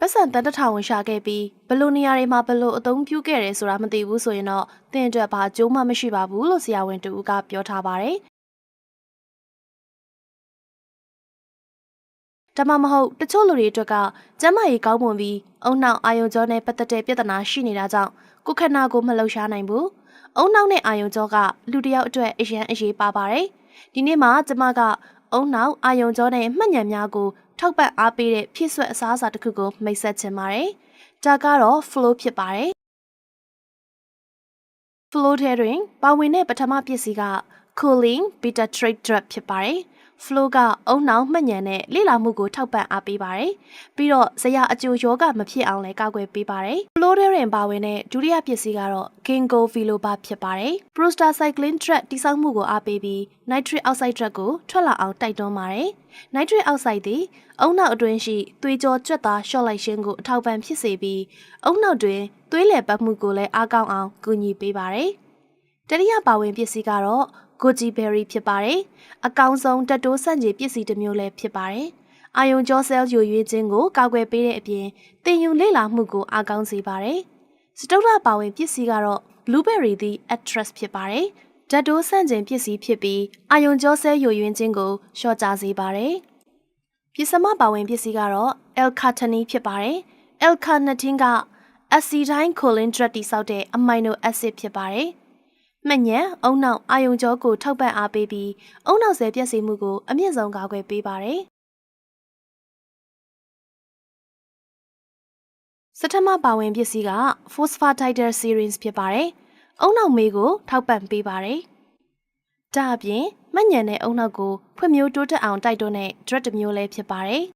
ပတ်စံတန်တထောင်ဝင်ရှာခဲ့ပြီးဘယ်လို့နေရာတွေမှာဘယ်လို့အသုံးပြုခဲ့တယ်ဆိုတာမသိဘူးဆိုရင်တော့သင်အတွက်ဘာအကျိုးမှမရှိပါဘူးလို့ဆရာဝန်တူကပြောထားပါတယ်ဒါမှမဟုတ်တချို့လူတွေအတွက်ကကျန်းမာရေးကောင်းမွန်ပြီးအုံနောက်အာယုံကြောနဲ့ပတ်သက်တဲ့ပြဿနာရှိနေတာကြောင့်ကိုယ်ခန္ဓာကိုယ်မလှုပ်ရှားနိုင်ဘူး။အုံနောက်နဲ့အာယုံကြောကလူတစ်ယောက်အတွက်အရန်အရေးပါပါတယ်။ဒီနေ့မှာကျမကအုံနောက်အာယုံကြောနဲ့မှတ်ဉာဏ်များကို ထောက်ပံ့အားပေးတဲ့ဖြစ်ဆွက်အစားအစာတစ်ခုကိုမိတ်ဆက်ချင်ပါတယ်။ဒါကတော့ flow ဖြစ်ပါတယ်။ flow ထဲတွင်ပါဝင်တဲ့ပထမပစ္စည်းက cooling beta trait drug ဖြစ်ပါတယ်။ flow ကအုံနောက်မှတ်ဉာဏ်နဲ့လေ့လာမှုကိုထောက်ပံ့အားပေးပါတယ်။ပြီးတော့ဇရာအကျိုးယောဂမဖြစ်အောင်လည်းကာကွယ်ပေးပါတယ်။ flow ထဲတွင်ပါဝင်တဲ့ဒုတိယပစ္စည်းကတော့ ginkgo biloba ဖြစ်ပါတယ်။ prostacyclin drug တိစောက်မှုကိုအားပေးပြီး nitric oxide drug ကိုထွက်လာအောင်တိုက်တွန်းပါတယ်။ nitric oxide သည်အုံနောက်အတွင်းရှိသွေးကြောကြွက်သားလျှော့လိုက်ခြင်းကိုအထောက်ပံ့ဖြစ်စေပြီးအုံနောက်တွင်သွေးလည်ပတ်မှုကိုလည်းအားကောင်းအောင်ကူညီပေးပါတယ်။တတိယပါဝင်ပစ္စည်းကတော့ goji berry ဖြစ်ပါတယ်။အကောင်ဆုံးတက်တိုးဆန့်ကျင်ပစ္စည်းတစ်မျိုးလည်းဖြစ်ပါတယ်။အာယုံကြောဆဲလ်ယိုရွေးခြင်းကိုကာကွယ်ပေးတဲ့အပြင်တင်ယူလေ့လာမှုကိုအားကောင်းစေပါတယ်။စတုတ္ထပါဝင်ပစ္စည်းကတော့ blueberry သည် actress ဖြစ်ပါတယ်။ဓာတ်တိုးဆန့်ကျင်ပစ္စည်းဖြစ်ပြီးအာယုံကြောဆဲလ်ယိုယွင်းခြင်းကိုလျှော့ချစေပါတယ်။ပစ္စမပါဝင်ပစ္စည်းကတော့ L-carnitine ဖြစ်ပါတယ်။ L-carnitine က acetylcholine drug တိစောက်တဲ့ amino acid ဖြစ်ပါတယ်။ မှတ်ညံအုံနောက်အာယုံကြောကိုထောက်ပံ့အားပေးပြီးအုံနောက်ဆဲပြည့်စုံမှုကိုအမြင့်ဆုံးကာကွယ်ပေးပါတယ်။စထမပါဝင်ပစ္စည်းက phosphatidylserine series ဖြစ်ပါတယ်။အုံနောက်မေးကိုထောက်ပံ့ပေးပါတယ်။ဒါအပြင်မှတ်ညံတဲ့အုံနောက်ကိုဖွံ့ဖြိုးတိုးတက်အောင်တိုက်တွန်းတဲ့ drug တစ်မျိုးလည်းဖြစ်ပါတယ်။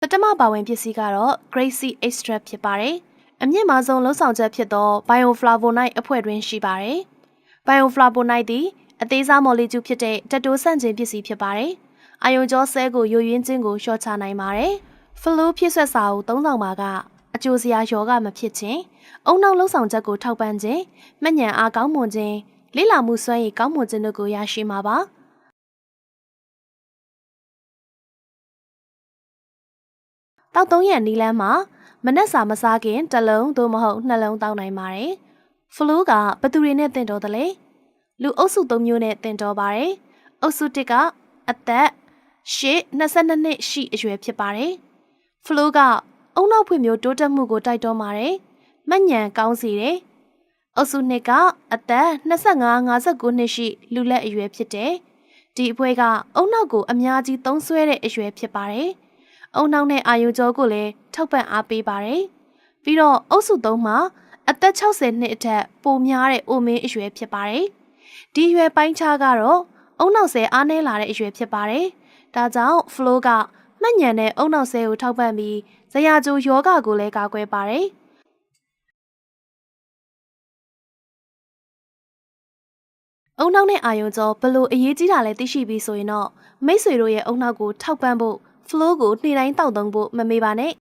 ပထမပါဝင်ပစ္စည်းကတော့ Gracie extract ဖြစ်ပါတယ်။ အမြင့်မားဆုံးလှုပ်ဆောင်ချက်ဖြစ်သော bioflavonoid အဖွဲ့တွင်ရှိပါတယ်။ bioflavonoid သည်အသေးစားမော်လီကျူးဖြစ်တဲ့တက်တိုးဆန့်ကျင်ပစ္စည်းဖြစ်ပါတယ်။အာယုံကြောဆဲကိုယိုယွင်းခြင်းကိုလျှော့ချနိုင်ပါတယ်။ flu ဖြစ်ဆက်စာကိုသုံးဆောင်ပါကအကျိုးစရာရောဂမဖြစ်ခြင်း၊အုံနောက်လှုပ်ဆောင်ချက်ကိုထောက်ပံ့ခြင်း၊မှတ်ဉဏ်အားကောင်းမွန်ခြင်း၊လေ့လာမှုစွမ်းရည်ကောင်းမွန်ခြင်းတို့ကိုရရှိမှာပါ။တောက်သုံးရနီလန်းမှာ မနက်စာမစားခင်တစ်လုံးသို့မဟုတ်နှလုံးတောက်နိုင်ပါတယ်။ဖလူးကဘသူတွေနဲ့တင်တော်တယ်လဲ။လူအုပ်စု၃မျိုးနဲ့တင်တော်ပါတယ်။အုပ်စု၁ကအသက်၈22နှစ်ရှိအရွယ်ဖြစ်ပါတယ်။ဖလူးကအုံနောက်ဖွံ့မျိုးတိုးတက်မှုကိုတိုက်တွန်းပါတယ်။မှတ်ဉဏ်ကောင်းစေတယ်။အုပ်စု၂ကအသက်25 59နှစ်ရှိလူလက်အရွယ်ဖြစ်တယ်။ဒီအဖွဲကအုံနောက်ကိုအများကြီးသုံးဆွဲတဲ့အရွယ်ဖြစ်ပါတယ်။ အုံနောက်နဲ့အာယုကျောကိုလည်းထောက်ပံ့အားပေးပါတယ်။ပြီးတော့အုပ်စု၃မှာအသက်60နှစ်အထက်ပိုများတဲ့အိုမင်းအရွယ်ဖြစ်ပါတယ်။ဒီအရွယ်ပိုင်းခြားကတော့အုံနောက်ဆဲအားနည်းလာတဲ့အရွယ်ဖြစ်ပါတယ်။ဒါကြောင့် flow ကမှတ်ညံတဲ့အုံနောက်ဆဲကိုထောက်ပံ့ပြီးဇရာကျိုယောဂကိုလည်းကာကွယ်ပါတယ်။အုံနောက်နဲ့အာယုံကျော်ဘလို့အရေးကြီးတာလဲသိရှိပြီးဆိုရင်တော့မိတ်ဆွေတို့ရဲ့အုံနောက်ကိုထောက်ပံ့ဖို့ flow ကိုနေ့တိုင်းတောက်သုံးဖို့မမေ့ပါနဲ့